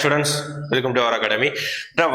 Students welcome to our academy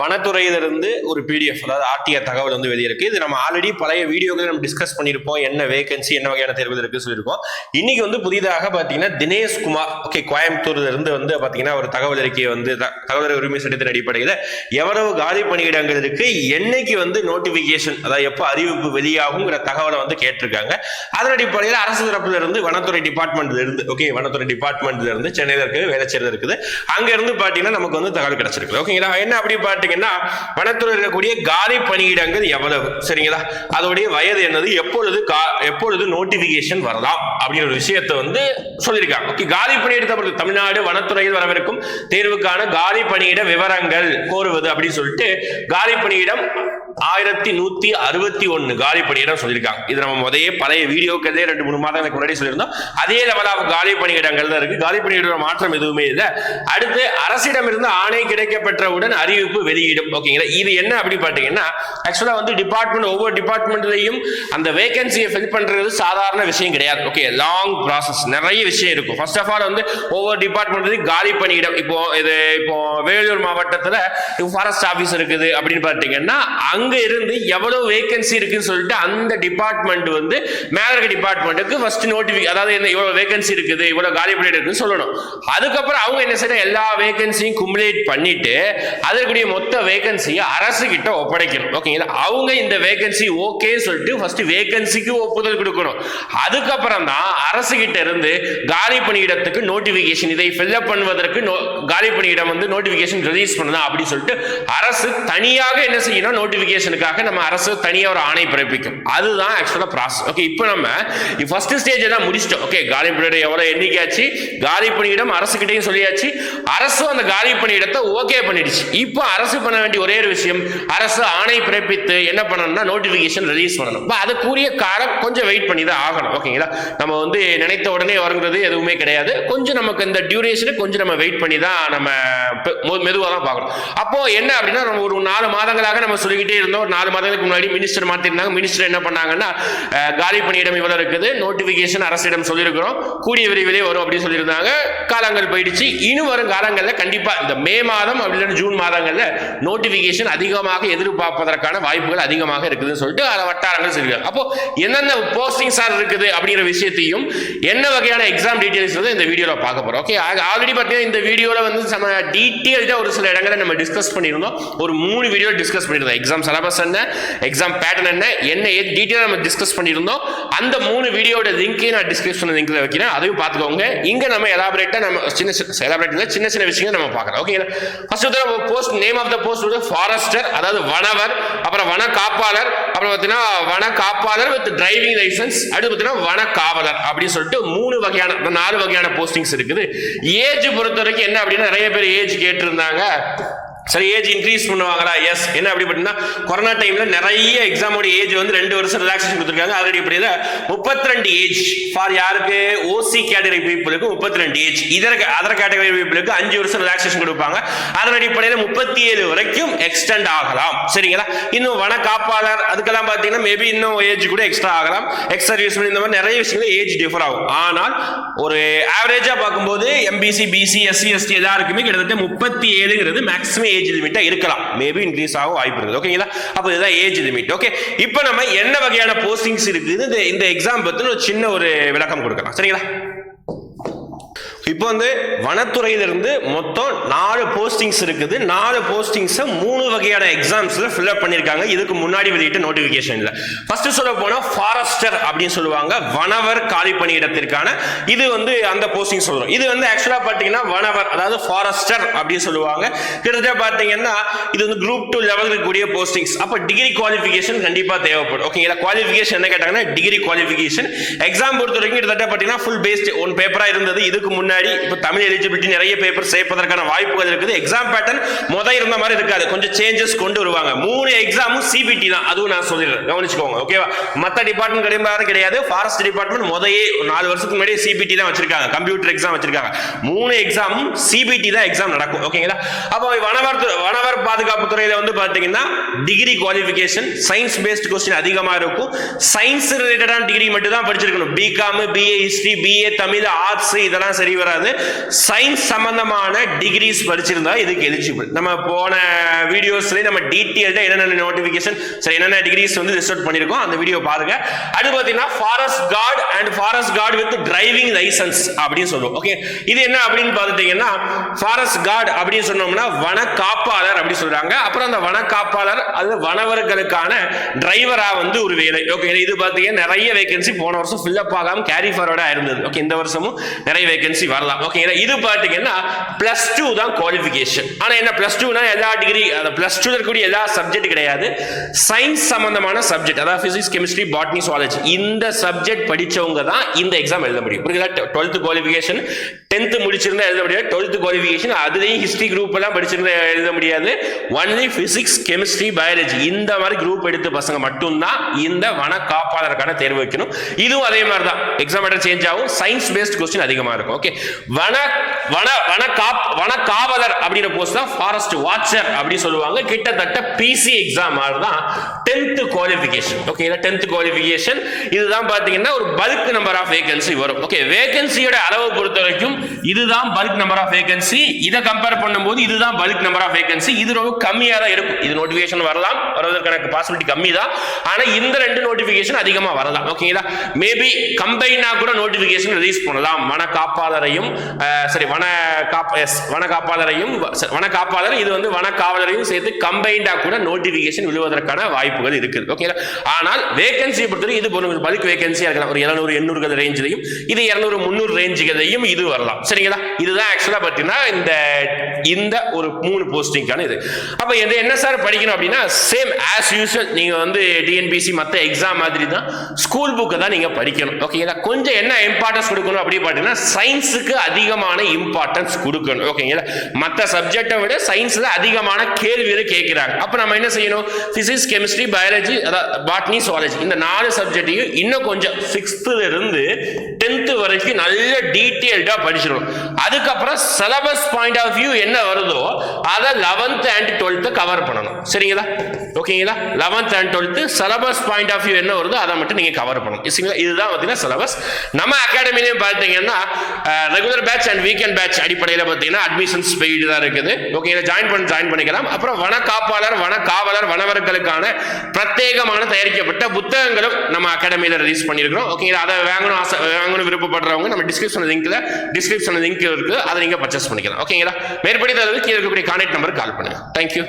வனத்துறையிலிருந்து ஒரு PDF அதாவது RTR தகவல் வந்து வெளியிருக்கு. இது நம்ம ஆல்ரெடி பழைய வீடியோக்கள் நம்ம டிஸ்கஸ் பண்ணியிருப்போம். என்ன வேகன்சி என்ன வகையான தேர்வுகள் இருக்கு சொல்லியிருக்கோம். இன்னைக்கு வந்து புதிதாக பார்த்தீங்கன்னா தினேஷ்குமார் ஓகே கோயம்புத்தூர்ல இருந்து வந்து பார்த்தீங்கன்னா ஒரு தகவல் அறிக்கையை வந்து தகவல் உரிமை சட்டத்தின் அடிப்படையில் எவ்வளவு காலி பணியிடங்கள் இருக்கு என்னைக்கு வந்து நோட்டிபிகேஷன் அதாவது எப்போ அறிவிப்பு வெளியாகுங்கிற தகவலை வந்து கேட்டிருக்காங்க. அதன் அடிப்படையில் அரசு தரப்புல இருந்து வனத்துறை டிபார்ட்மெண்ட்ல இருந்து ஓகே வனத்துறை டிபார்ட்மெண்ட்ல இருந்து சென்னையில இருக்குது வேலைச்சேரில் இருக்குது. அங்க இருந்து பார்த்தீங்கன்னா நமக்கு வந்து தகவல் கிடைச்சிருக்கு. ஓகேங்களா? என்ன அப்படி பார்த்தீங்கன்னா வனத்துறை இருக்கக்கூடிய காலி பணியிடங்கள் எவ்வளவு? சரிங்களா? அதோடைய வயது என்னது? எப்பொழுது கா- எப்பொழுது நோட்டிபிகேஷன் வரலாம்? அப்படிங்கிற ஒரு விஷயத்தை வந்து சொல்லியிருக்காங்க. ஓகே காலி பணியிடத்தை பொறுத்து தமிழ்நாடு வனத்துறையில் வரவிருக்கும் தேர்வுக்கான காலி பணியிட விவரங்கள் கோருவது அப்படின்னு சொல்லிட்டு காலி பணியிடம் ஆயிரத்தி நூத்தி அறுபத்தி ஒன்னு காலி பணியிடம் சொல்லியிருக்காங்க. இது நம்ம முதைய பழைய வீடியோக்களே ரெண்டு மூணு மாதங்களுக்கு முன்னாடி சொல்லியிருந்தோம். அதே லெவல் ஆஃப் காலி பணியிடங்கள் தான் இருக்கு. காலி பணியிட மாற்றம் எதுவுமே இல்லை. அடுத்து அரசிடமிருந்து ஆணை கிடைக்கப்பெற்றவுடன் அறிவிப்பு வெளியிடும். ஓகேங்களா? இது என்ன அப்படி பார்த்தீங்கன்னா ஆக்சுவலா வந்து டிபார்ட்மெண்ட் ஒவ்வொரு டிபார்ட்மெண்ட்லையும் அந்த வேகன்சியை ஃபில் பண்றது சாதாரண விஷயம் கிடையாது. ஓகே லாங் ப்ராசஸ் நிறைய விஷயம் இருக்கும். ஃபர்ஸ்ட் ஆஃப் ஆல் வந்து ஒவ்வொரு டிபார்ட்மெண்ட்லையும் காலி பணியிடம் இப்போ இது இப்போ வேலூர் மாவட்டத்தில் ஃபாரஸ்ட் ஆஃபீஸ் இருக்குது அப்படின்னு பார்த்தீங்கன்னா அங்க இருந்து எவ்வளவு வேகன்சி இருக்குன்னு சொல்லிட்டு அந்த டிபார்ட்மெண்ட் வந்து மேல இருக்க டிபார்ட்மெண்ட்டுக்கு ஃபர்ஸ்ட் நோட்டிஃபி அதாவது என்ன இவ்வளவு வேகன்சி இருக்குது இவ்வளவு காலி பணியிடம் இருக்குன்னு சொல்லணும். அதுக்கப்புறம் அவங்க என்ன செய்யணும் எல்லா வேகன்சியும் குமுலேட் பண்ணிட்டு அதற்குரிய மொத்த வேகன்சியை அரசு கிட்ட ஒப்படைக்கணும். ஓகேங்களா அவங்க இந்த வேகன்சி ஓகே சொல்லிட்டு ஃபர்ஸ்ட் வேகன்சிக்கு ஒப்புதல் கொடுக்கணும். அதுக்கப்புறம் தான் அரசு கிட்ட இருந்து காலி பணியிடத்துக்கு நோட்டிபிகேஷன் இதை ஃபில்அப் பண்ணுவதற்கு காலி பணியிடம் வந்து நோட்டிபிகேஷன் ரிலீஸ் பண்ணலாம் அப்படின்னு சொல்லிட்டு அரசு தனியாக என்ன செய்யணும்? இன்வெஸ்டிகேஷனுக்காக நம்ம அரசு தனியாக ஒரு ஆணை பிறப்பிக்கும். அதுதான் ஆக்சுவலா ப்ராசஸ் ஓகே இப்போ நம்ம ஃபர்ஸ்ட் ஸ்டேஜ் தான் முடிச்சிட்டோம். ஓகே காலி பணியிடம் எவ்வளோ எண்ணிக்கையாச்சு காலி பணியிடம் அரசுகிட்டையும் சொல்லியாச்சு. அரசும் அந்த காலி பணியிடத்தை ஓகே பண்ணிடுச்சு. இப்போ அரசு பண்ண வேண்டிய ஒரே ஒரு விஷயம் அரசு ஆணை பிறப்பித்து என்ன பண்ணணும்னா நோட்டிஃபிகேஷன் ரிலீஸ் பண்ணணும். இப்போ அதுக்குரிய காலம் கொஞ்சம் வெயிட் பண்ணி தான் ஆகணும். ஓகேங்களா நம்ம வந்து நினைத்த உடனே வருங்கிறது எதுவுமே கிடையாது. கொஞ்சம் நமக்கு இந்த டியூரேஷனை கொஞ்சம் நம்ம வெயிட் பண்ணி தான் நம்ம மெதுவாக தான் பார்க்கணும். அப்போ என்ன அப்படின்னா நம்ம ஒரு நாலு மாதங்களாக நம்ம சொல்லிக்கிட்டே இருந்தோம். ஒரு நாலு மாதங்களுக்கு முன்னாடி மினிஸ்டர் மாத்திருந்தாங்க. மினிஸ்டர் என்ன பண்ணாங்கன்னா காலி பணியிடம் இவ்வளவு இருக்குது. நோட்டிபிகேஷன் அரசிடம் சொல்லியிருக்கிறோம். கூடிய விரைவிலே வரும் அப்படின்னு சொல்லியிருந்தாங்க. காலங்கள் போயிடுச்சு. இன்னும் வரும் காலங்களில் கண்டிப்பா இந்த மே மாதம் அப்படி ஜூன் மாதங்கள்ல நோட்டிபிகேஷன் அதிகமாக எதிர்பார்ப்பதற்கான வாய்ப்புகள் அதிகமாக இருக்குதுன்னு சொல்லிட்டு அதை வட்டாரங்கள் சொல்லியிருக்காங்க. அப்போ என்னென்ன போஸ்டிங் சார் இருக்குது அப்படிங்கிற விஷயத்தையும் என்ன வகையான எக்ஸாம் டீட்டெயில்ஸ் வந்து இந்த வீடியோவில் பார்க்க போறோம். ஓகே ஆல்ரெடி பார்த்தீங்கன்னா இந்த வீடியோவில் வந்து நம்ம டீட்டெயில்டாக ஒரு சில இடங்களை நம்ம டிஸ்கஸ் பண்ணியிருந்தோம். ஒரு மூணு வீடியோ டிஸ்கஸ் பண்ணியிருந்தோம். எக்ஸாம் சிலபஸ் என்ன எக்ஸாம் பேட்டர்ன் என்ன என்ன டீட்டெயில் நம்ம டிஸ்கஸ் பண்ணியிருந்தோம் அந்த மூணு வீடியோட லிங்கையும் நான் டிஸ்கிரிப்ஷன் லிங்க்ல வைக்கிறேன். அதையும் பார்த்துக்கோங்க. இங்கே நம்ம எலாபரேட்டாக நம்ம சின்ன எலாபரேட் சின்ன சின்ன விஷயங்கள் நம்ம பார்க்கலாம். ஓகேங்களா ஃபர்ஸ்ட் வந்து post name of the post வந்து ஃபாரஸ்டர் அதாவது வனவர் அப்புறம் வன காப்பாளர் அப்புறம் பார்த்தீங்கன்னா வன காப்பாளர் வித் டிரைவிங் லைசன்ஸ் அடுத்து பார்த்தீங்கன்னா வன காவலர் அப்படின்னு சொல்லிட்டு மூணு வகையான நாலு வகையான போஸ்டிங்ஸ் இருக்குது. ஏஜ் பொறுத்த வரைக்கும் என்ன அப்படின்னா நிறைய பேர் ஏஜ் கேட்டிருந்தாங்க. சரி ஏஜ் இன்க்ரீஸ் பண்ணுவாங்களா? எஸ் என்ன அப்படி பார்த்தீங்கன்னா கொரோனா டைம்ல நிறைய எக்ஸாமோட ஏஜ் வந்து ரெண்டு வருஷம் ரிலாக்ஸேஷன் கொடுத்துருக்காங்க. ஆல்ரெடி இப்படி முப்பத்தி ரெண்டு ஏஜ் ஃபார் யாருக்கு? ஓசி கேட்டகரி பீப்புளுக்கு முப்பத்தி ரெண்டு ஏஜ் இதர அதர் கேட்டகரி பீப்புளுக்கு அஞ்சு வருஷம் ரிலாக்ஸேஷன் கொடுப்பாங்க. அதன் அடிப்படையில் முப்பத்தி ஏழு வரைக்கும் எக்ஸ்டெண்ட் ஆகலாம். சரிங்களா? இன்னும் வன காப்பாளர் அதுக்கெல்லாம் பார்த்தீங்கன்னா மேபி இன்னும் ஏஜ் கூட எக்ஸ்ட்ரா ஆகலாம். எக்ஸ் சர்வீஸ் இந்த மாதிரி நிறைய விஷயங்கள் ஏஜ் டிஃபர் ஆகும். ஆனால் ஒரு ஆவரேஜா பார்க்கும்போது எம்பிசி பிசி எஸ்சி எஸ்டி எல்லாருக்குமே கிட்டத்தட்ட முப்பத்தி ஏழுங்கிறது மேக்ஸிமம் ஏஜ் லிமிட்டா இருக்கலாம். மேபி இன்க்ரீஸ் ஆகும் வாய்ப்பு இருக்குது. ஓகேங்களா அப்போ இதுதான் ஏஜ் லிமிட் ஓகே இப்போ நம்ம என்ன வகையான போஸ்டிங்ஸ் இருக்குது இந்த இந்த எக்ஸாம் பற்றி ஒரு சின்ன ஒரு விளக்கம் கொடுக்கலாம். சரிங்களா? இப்போ வந்து வனத்துறையிலிருந்து மொத்தம் நாலு போஸ்டிங்ஸ் இருக்குது. நாலு போஸ்டிங்ஸை மூணு வகையான எக்ஸாம்ஸில் ஃபில்அப் பண்ணியிருக்காங்க இதுக்கு முன்னாடி வெளியிட்ட நோட்டிஃபிகேஷனில் ஃபர்ஸ்ட் சொல்ல போனால் ஃபாரஸ்டர் அப்படின்னு சொல்லுவாங்க. வனவர் காலி பணியிடத்திற்கான. இது வந்து அந்த போஸ்டிங் சொல்கிறோம் இது வந்து ஆக்சுவலாக பார்த்தீங்கன்னா வனவர் அதாவது ஃபாரஸ்டர் அப்படின்னு சொல்லுவாங்க. கிட்டத்தட்ட பார்த்தீங்கன்னா இது வந்து குரூப் டூ லெவல் இருக்கக்கூடிய போஸ்டிங்ஸ் அப்போ டிகிரி குவாலிஃபிகேஷன் கண்டிப்பாக தேவைப்படும். ஓகேங்களா குவாலிஃபிகேஷன் என்ன கேட்டாங்கன்னா டிகிரி குவாலிஃபிகேஷன் எக்ஸாம் பொறுத்த வரைக்கும் கிட்டத்தட்ட பார்த்தீங்கன்னா ஃபுல் பேஸ்ட் ஒன் பேப்பராக இருந்தது. இதுக்கு முன்னாடி இப்போ தமிழ் எலிஜிபிலிட்டி நிறைய பேப்பர் சேர்ப்பதற்கான வாய்ப்புகள் இருக்குது. எக்ஸாம் பேட்டர்ன் முத இருந்த மாதிரி இருக்காது. கொஞ்சம் சேஞ்சஸ் கொண்டு வருவாங்க. மூணு எக்ஸாமும் சிபிடி தான். அதுவும் நான் சொல்லிடுறேன். கவனிச்சுக்கோங்க ஓகேவா மற்ற டிபார்ட்மெண்ட் கிடையாது கிடையாது. ஃபாரஸ்ட் டிபார்ட்மெண்ட் முதையே நாலு வருஷத்துக்கு முன்னாடி சிபிடி தான் வச்சிருக்காங்க. கம்ப்யூட்டர் எக்ஸாம் வச்சிருக்காங்க. மூணு எக்ஸாமும் சிபிடி தான் எக்ஸாம் நடக்கும். ஓகேங்களா அப்போ வனவர் வனவர் பாதுகாப்பு துறையில வந்து பாத்தீங்கன்னா degree qualification science based question அதிகமாக இருக்கும். சயின்ஸ் ரிலேட்டடான டிகிரி மட்டும் தான் படிச்சிருக்கணும் BCom BA history BA Tamil arts இதெல்லாம் சரி வர வராது. சயின்ஸ் சம்பந்தமான டிகிரிஸ் படிச்சிருந்தா இதுக்கு எலிஜிபிள் நம்ம போன வீடியோஸ்லேயே நம்ம டீட்டெயில்டா என்னென்ன நோட்டிபிகேஷன் சரி என்னென்ன டிகிரிஸ் வந்து ரிசர்ட் பண்ணிருக்கோம் அந்த வீடியோ பாருங்க. அடுத்து பாத்தீங்கன்னா forest guard and forest guard with driving licence அப்படின்னு சொல்லுவோம் ஓகே இது என்ன அப்படின்னு பார்த்துட்டீங்கன்னா ஃபாரஸ்ட் கார்டு அப்படின்னு சொன்னோம்னா வன காப்பாளர் அப்படி சொல்றாங்க. அப்புறம் அந்த வன காப்பாளர் அது வனவர்களுக்கான டிரைவரா வந்து ஒரு வேலை. ஓகே இது பாத்தீங்கன்னா நிறைய வேகன்சி போன வருஷம் ஃபில்அப் ஆகாம கேரி ஃபார்வர்டா இருந்தது. ஓகே இந்த வருஷமும் நிறைய வேகன்சி வரலாம். ஓகேங்களா இது பாத்தீங்கன்னா பிளஸ் டூ தான் குவாலிஃபிகேஷன் ஆனா என்ன பிளஸ் டூனா எல்லா டிகிரி அந்த பிளஸ் டூ இருக்கக்கூடிய எல்லா சப்ஜெக்ட் கிடையாது. சயின்ஸ் சம்பந்தமான சப்ஜெக்ட் அதாவது பிசிக்ஸ் கெமிஸ்ட்ரி பாட்னி சுவாலஜி இந்த சப்ஜெக்ட் படிச்சவங்க தான் இந்த எக்ஸாம் எழுத முடியும். புரியுதா டுவெல்த் குவாலிஃபிகேஷன் டென்த் முடிச்சிருந்தா எழுத முடியாது. டுவெல்த் குவாலிஃபிகேஷன் அதுலேயும் ஹிஸ்ட்ரி குரூப் எல்லாம் படிச்சிருந்தா எழுத முடியாது. ஒன்லி பிசிக்ஸ் கெமிஸ்ட்ரி பயாலஜி இந்த மாதிரி குரூப் எடுத்த பசங்க மட்டும்தான் இந்த வன காப்பாளருக்கான தேர்வு வைக்கணும். இதுவும் அதே மாதிரி தான் எக்ஸாம் சேஞ்ச் ஆகும். சயின்ஸ் பேஸ்ட் கொஸ்டின் அதிகமாக இருக்கும். ஓகே வன வன வன காப் வன காவலர் அப்படிங்கிற போஸ்ட் தான் ஃபாரஸ்ட் வாட்சர் அப்படின்னு சொல்லுவாங்க. கிட்டத்தட்ட பிசி எக்ஸாம் தான் tenth qualification okay tenth qualification இதுதான் பார்த்தீங்கன்னா ஒரு பல்க் நம்பர் ஆஃப் வேகன்சி வரும். ஓகே வேகன்சியோட அளவு பொறுத்த வரைக்கும் இதுதான் பல்க் நம்பர் ஆஃப் வேகன்சி இதை கம்பேர் பண்ணும்போது இதுதான் பல்க் நம்பர் ஆஃப் வேகன்சி இது ரொம்ப கம்மியாக தான் இருக்கும். இது நோட்டிஃபிகேஷன் வரலாம். வருவதற்கான பாசிபிலிட்டி கம்மி தான் ஆனால் இந்த ரெண்டு நோட்டிஃபிகேஷன் அதிகமாக வரலாம். ஓகேங்களா மேபி கம்பைனாக கூட நோட்டிஃபிகேஷன் ரிலீஸ் பண்ணலாம். வன காப்பாளரையும் சரி வன காப்ப yes, வன காப்பாளரையும் வன காப்பாளர் இது வந்து வன காவலரையும் சேர்த்து கம்பைண்டாக கூட நோட்டிஃபிகேஷன் விழுவதற்கான வாய்ப்புகள் இருக்குது ஓகேங்களா ஆனால் வேகன்சியை பொறுத்தவரை இது ஒரு பல்க் வேகன்சியாக இருக்கலாம். ஒரு இரநூறு எண்ணூறு ரேஞ்சிலையும் இது இருநூறு முந்நூறு ரேஞ்சுகளையும் இது வரலாம். சரிங்களா? இதுதான் ஆக்சுவலாக பார்த்தீங்கன்னா இந்த இந்த ஒரு மூணு போஸ்டிங்கான இது. அப்போ இது என்ன சார் படிக்கணும் அப்படின்னா சேம் ஆஸ் யூஸ்வல் நீங்கள் வந்து டிஎன்பிசி மற்ற எக்ஸாம் மாதிரி தான் ஸ்கூல் புக்கை தான் நீங்கள் படிக்கணும். ஓகேங்களா கொஞ்சம் என்ன இம்பார்ட்டன்ஸ் கொடுக்கணும் அப்படின்னு பார்த்தீங்கன்னா சயின்ஸுக்கு அதிகமான இம்பார்ட்டன்ஸ் கொடுக்கணும். ஓகேங்களா மற்ற சப்ஜெக்டை விட சயின்ஸில் அதிகமான கேள்விகள் கேட்குறாங்க. அப்போ நம்ம என்ன செய்யணும்? ஃபிசிக்ஸ் கெமிஸ்ட்ரி பயாலஜி அதாவது பாட்னி சுவாலஜி இந்த நாலு சப்ஜெக்டையும் இன்னும் கொஞ்சம் சிக்ஸ்த்துல இருந்து டென்த்து வரைக்கும் நல்ல டீட்டெயில்டாக படிச்சிடணும் அதுக்கப்புறம் சிலபஸ் பாயிண்ட் ஆஃப் வியூ என்ன வருதோ அதை லெவன்த் அண்ட் டுவெல்த்து கவர் பண்ணணும். சரிங்களா? ஓகேங்களா? Eleventh and twelfth syllabus point of view என்ன வருதோ அதை மட்டும் நீங்கள் கவர் பண்ணணும். சரிங்களா இதுதான் பார்த்தீங்கன்னா சிலபஸ் நம்ம அகாடமிலையும் பார்த்தீங்கன்னா regular batch and weekend batch அடிப்படையில் பார்த்தீங்கன்னா அட்மிஷன்ஸ் பெய்டு தான் இருக்குது. ஓகேங்களா? ஜாயின் பண்ணி ஜாயின் பண்ணிக்கலாம். அப்புறம் வன காப்பாளர் வன காவலர் வனவர்களுக்கான பிரத்யேகமான தயாரிக்கப்பட்ட புத்தகங்களும் நம்ம அகாடமியில் ரிலீஸ் பண்ணியிருக்கிறோம். ஓகேங்களா? அதை வாங்கணும் ஆசை வாங்கணும் விருப்பப்படுறவங்க நம்ம டிஸ்கிரிப்ஷன் லிங்க்ல டிஸ்கிரிப்ஷன் லிங்க் இருக்கு. அதை நீங்க பர்ச்சேஸ் பண்ணிக்கலாம். ஓகேங்களா மேற்படி தரவு கீழே இருக்கக்கூடிய கான்டாக்ட் நம்பருக்கு கால் பண்ணுங்க. தேங்க்யூ